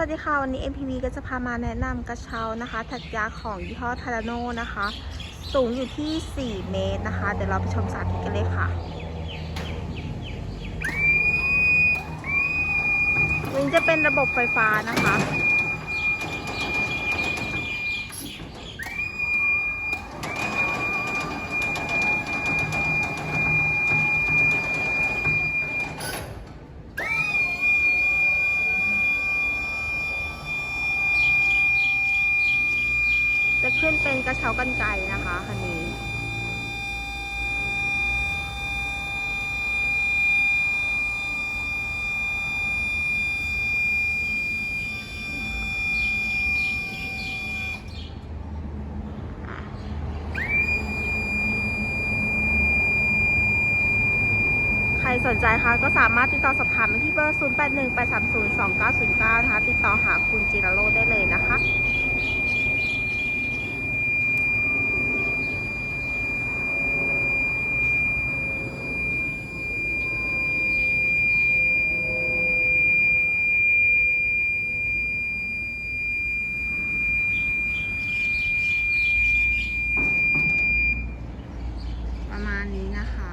สวัสดีค่ะ วันนี้ MPV ก็จะพามาแนะนำกระเช้านะคะถักยาของยี่ห้อทาราโนนะคะ สูงอยู่ที่ 4 เมตรนะคะ เดี๋ยวเราไปชมสาธิตกันเลยค่ะวันจะเป็นระบบไฟฟ้านะคะ ขึ้นเป็นกระเช้ากันไกนะคะคันนี้ ใครสนใจคะก็สามารถติดต่อสอบถามได้ที่เบอร์ 0818302909 นะคะ ติดต่อหาคุณจิราโรได้เลย นี้นะคะ